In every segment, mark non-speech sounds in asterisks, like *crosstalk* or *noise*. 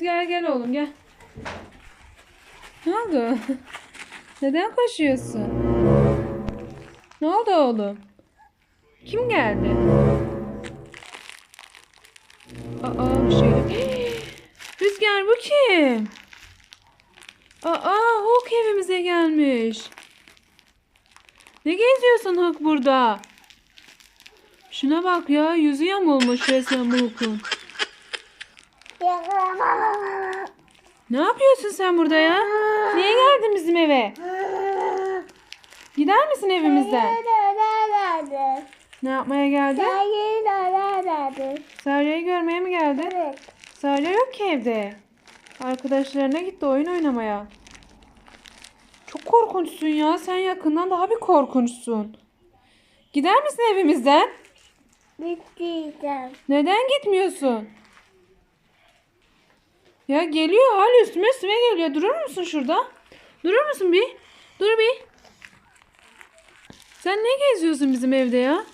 Rüzgar gel oğlum gel. Ne oldu? *laughs* Neden koşuyorsun? Ne oldu oğlum? Kim geldi? Aa bir şey. *gasps* Rüzgar bu kim? Aa Hulk evimize gelmiş. Ne geziyorsun Hulk burada? Şuna bak ya yüzü yamulmuş resmen Hulk'un. Ne yapıyorsun sen burada ya? Niye geldin bizim eve? Gider misin evimizden? Ne yapmaya geldin? Sarya'yı görmeye mi geldin? Sarya yok ki evde. Arkadaşlarına gitti oyun oynamaya. Çok korkunçsun ya. Sen yakından daha bir korkunçsun. Gider misin evimizden? Neden gitmiyorsun? Ya geliyor hala üstüme üstüme geliyor. Durur musun şurada? Durur musun bir? Dur bir. Sen ne geziyorsun bizim evde ya?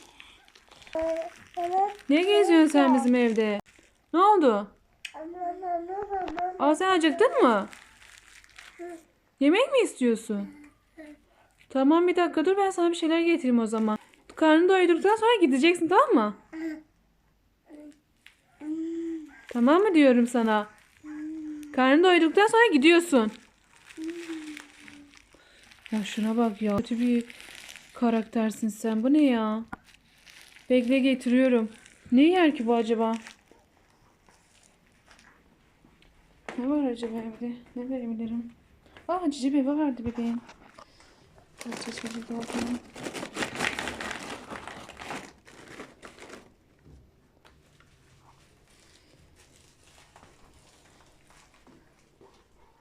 Ne geziyorsun sen bizim evde? Ne oldu? Aa sen acıktın mı? Yemek mi istiyorsun? Tamam bir dakika dur ben sana bir şeyler getireyim o zaman. Karnını doydurduktan sonra gideceksin tamam mı? Tamam mı diyorum sana? Karnını doyduktan sonra gidiyorsun. Ya şuna bak ya. Kötü bir karaktersin sen. Bu ne ya? Bekle getiriyorum. Ne yer ki bu acaba? Ne var acaba evde? Ne verebilirim? Aa cici bebe vardı bebeğin. Cici bebe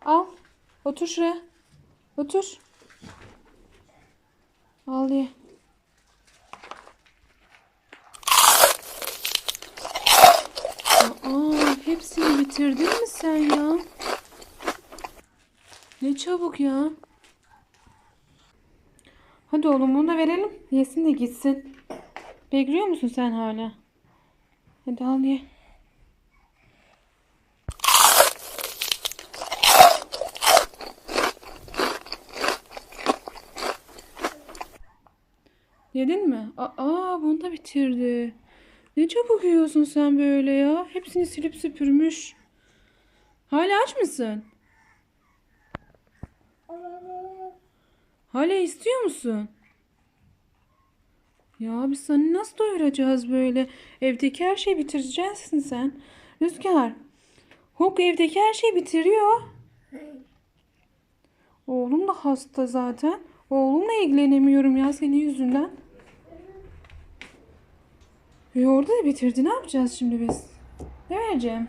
Al. Otur şuraya. Otur. Al ye. Aa, hepsini bitirdin mi sen ya? Ne çabuk ya. Hadi oğlum bunu da verelim. Yesin de gitsin. Bekliyor musun sen hala? Hadi al ye. Yedin mi? Aa bunu da bitirdi. Ne çabuk yiyorsun sen böyle ya. Hepsini silip süpürmüş. Hala aç mısın? Hala istiyor musun? Ya biz seni nasıl doyuracağız böyle? Evdeki her şeyi bitireceksin sen. Rüzgar. Hulk evdeki her şeyi bitiriyor. Oğlum da hasta zaten. Oğlumla ilgilenemiyorum ya senin yüzünden. Yoğurdu da bitirdi. Ne yapacağız şimdi biz? Ne vereceğim?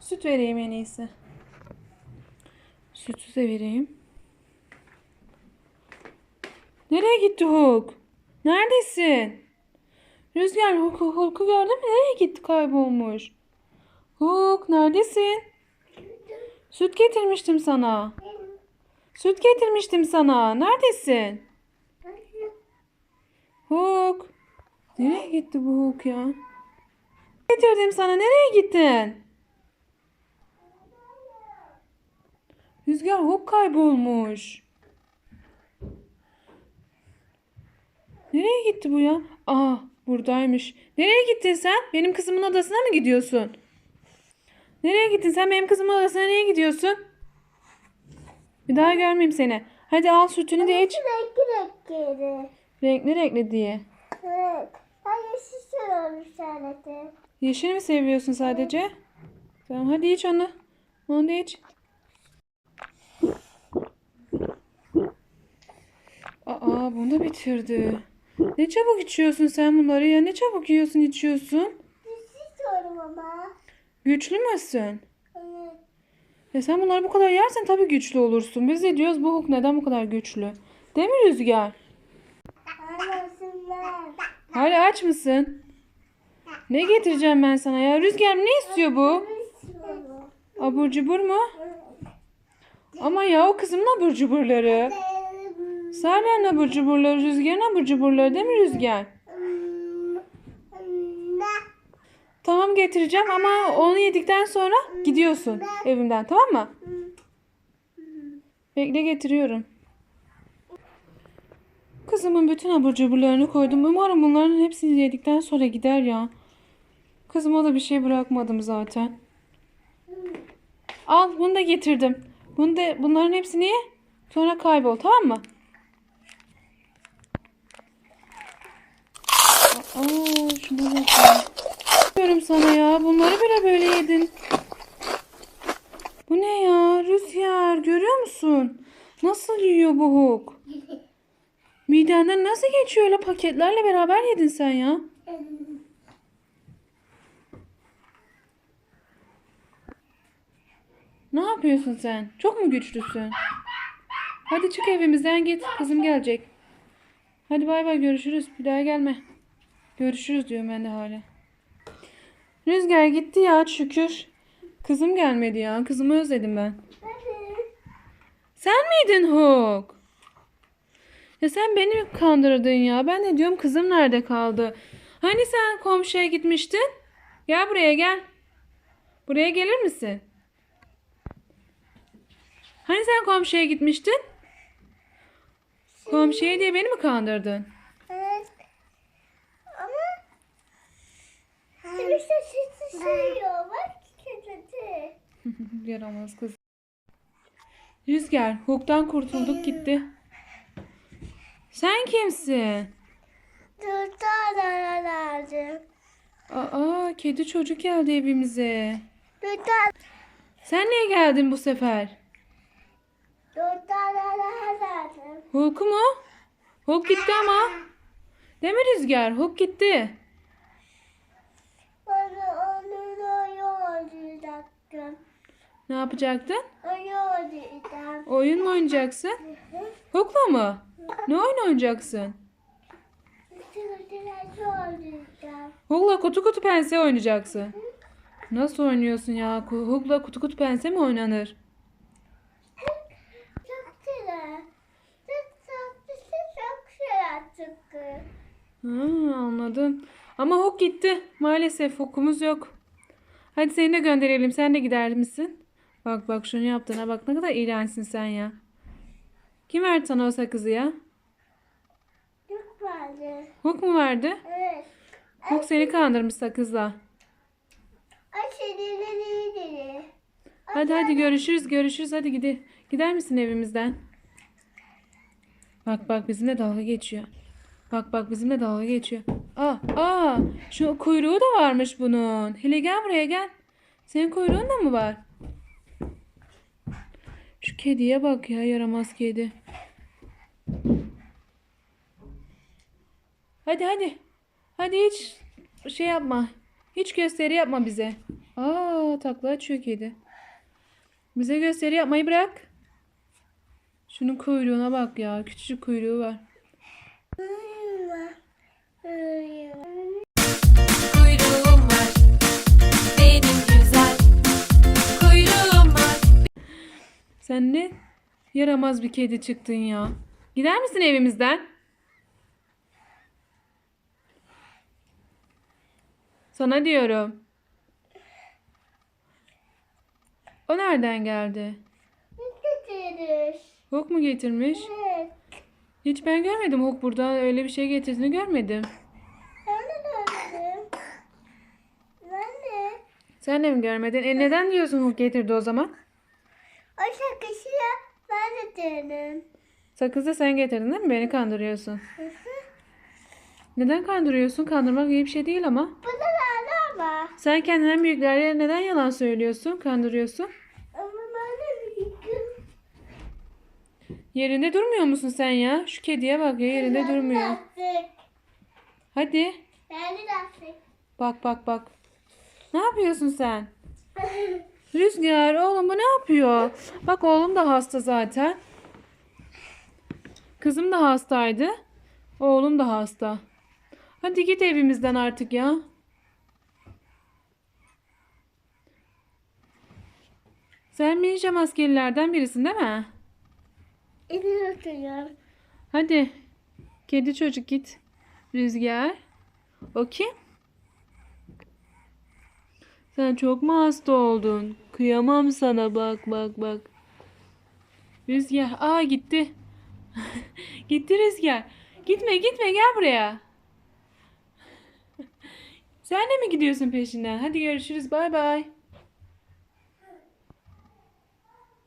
Süt vereyim en iyisi. Sütü de vereyim. Nereye gitti Hulk? Neredesin? Rüzgar Hulk, Hulk'u gördün mü? Nereye gitti kaybolmuş? Hulk neredesin? Süt getirmiştim sana. Süt getirmiştim sana. Neredesin? Hulk. Nereye gitti bu Hulk ya? Getirdim sana. Nereye gittin? Rüzgar Hulk kaybolmuş. Nereye gitti bu ya? Aa buradaymış. Nereye gittin sen? Benim kızımın odasına mı gidiyorsun? Nereye gittin sen? Benim kızımın odasına niye gidiyorsun? Bir daha görmeyeyim seni. Hadi al sütünü de iç. Renkli renkli diye. Yeşil mi seviyorsun sadece? Tamam hadi iç onu. Onu da iç. Aa bunu da bitirdi. Ne çabuk içiyorsun sen bunları ya. Ne çabuk yiyorsun içiyorsun. Güçlü müsün? E sen bunları bu kadar yersen tabii güçlü olursun. Biz de diyoruz bu Hulk neden bu kadar güçlü? Değil mi Rüzgar? Hala aç mısın? Ne getireceğim ben sana ya? Rüzgar ne istiyor bu? Abur cubur mu? Ama ya o kızımın abur cuburları. Sarya'nın abur cuburları, Rüzgar'ın abur cuburları değil mi Rüzgar? Tamam getireceğim ama onu yedikten sonra gidiyorsun evimden tamam mı? Bekle getiriyorum. Kızımın bütün abur cuburlarını koydum. Umarım bunların hepsini yedikten sonra gider ya. Kızıma da bir şey bırakmadım zaten. Al bunu da getirdim. Bunu da, bunların hepsini ye. Sonra kaybol tamam mı? Aa, şuna bak ya. Diyorum sana ya. Bunları bile böyle yedin. Bu ne ya? Rüzgar görüyor musun? Nasıl yiyor bu Hulk? Midenden nasıl geçiyor öyle paketlerle beraber yedin sen ya? Ne yapıyorsun sen? Çok mu güçlüsün? Hadi çık evimizden git. Kızım gelecek. Hadi bay bay görüşürüz. Bir daha gelme. Görüşürüz diyorum ben de hala. Rüzgar gitti ya şükür. Kızım gelmedi ya. Kızımı özledim ben. Sen miydin Hulk? Ya sen beni mi kandırdın ya? Ben de diyorum kızım nerede kaldı? Hani sen komşuya gitmiştin? Gel buraya gel. Buraya gelir misin? Hani sen komşuya gitmiştin? Komşuya diye beni mi kandırdın? Evet. Ama bir şey söylüyor. Bak kötü. *laughs* Yaramaz kız. Rüzgar, Hulk'tan kurtulduk gitti. Sen kimsin? Dudağına lazım. Aa, kedi çocuk geldi evimize. Dudağ. Sen niye geldin bu sefer? Dudağına lazım. Hulk mu? Hulk gitti ama. Değil mi Rüzgar? Hulk gitti. Bana onun yollayacaktım. Ne yapacaktın? Yollayacağım. Oyun mu oynayacaksın? Hulk'la mı? Ne oyun oynayacaksın? Hulk'la kutu kutu pense oynayacaksın. Nasıl oynuyorsun ya? Hulk'la kutu kutu pense mi oynanır? Çok güzel. Çok tatlısı çok güzel çıktı. Ha, anladım. Ama Hulk gitti. Maalesef Hulk'umuz yok. Hadi seni de gönderelim. Sen de gider misin? Bak bak şunu yaptığına bak. Ne kadar iğrençsin sen ya. Kim verdi sana o sakızı ya? Çok vardı. Hulk mu verdi? Evet. Hulk seni kandırmış sakızla. İyi Hadi hadi görüşürüz görüşürüz. Hadi gidi. Gider misin evimizden? Bak bak bizimle dalga geçiyor. Bak bak bizimle dalga geçiyor. Aa, aa, şu kuyruğu da varmış bunun. Hele gel buraya gel. Senin kuyruğun da mı var? Şu kediye bak ya yaramaz kedi. Hadi hadi. Hadi hiç şey yapma. Hiç gösteri yapma bize. Aa takla açıyor kedi. Bize gösteri yapmayı bırak. Şunun kuyruğuna bak ya. Küçücük kuyruğu var. Sen ne yaramaz bir kedi çıktın ya. Gider misin evimizden? Sana diyorum. O nereden geldi? Getiririz. Hulk mu getirmiş? Evet. Hiç ben görmedim Hulk burada öyle bir şey getirdiğini görmedim. Ben de gördüm. Ben de. Sen de mi görmedin? E neden diyorsun Hulk getirdi o zaman? O ya ben de dedim. Sakızı sen getirdin değil mi? Beni kandırıyorsun. Neden kandırıyorsun? Kandırmak iyi bir şey değil ama. Bu da nerede ama? Sen kendinden büyüklere neden yalan söylüyorsun? Kandırıyorsun. Ama ben de. Yerinde durmuyor musun sen ya? Şu kediye bak ya yerinde durmuyor. Lastik. Hadi. Ben de lastik. Bak bak bak. Ne yapıyorsun sen? *laughs* Rüzgar oğlum bu ne yapıyor? Bak oğlum da hasta zaten. Kızım da hastaydı. Oğlum da hasta. Hadi git evimizden artık ya. Sen ninja maskelilerden birisin değil mi? İni oturuyorum. Hadi. Kedi çocuk git. Rüzgar. O kim? Sen çok mu hasta oldun? Kıyamam sana bak bak bak. Rüzgar. Aa gitti. *laughs* gitti Rüzgar. Gitme gitme gel buraya. *laughs* Sen de mi gidiyorsun peşinden? Hadi görüşürüz bay bay.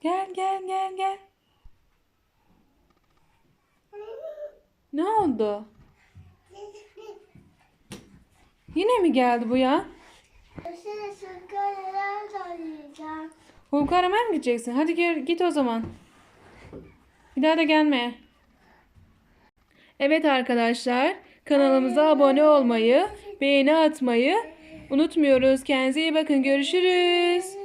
Gel gel gel gel. Ne oldu? Yine mi geldi bu ya? Hulkar hemen mi gideceksin? Hadi gel, git o zaman. Bir daha da gelme. Evet arkadaşlar kanalımıza abone olmayı, beğeni atmayı unutmuyoruz. Kendinize iyi bakın. Görüşürüz.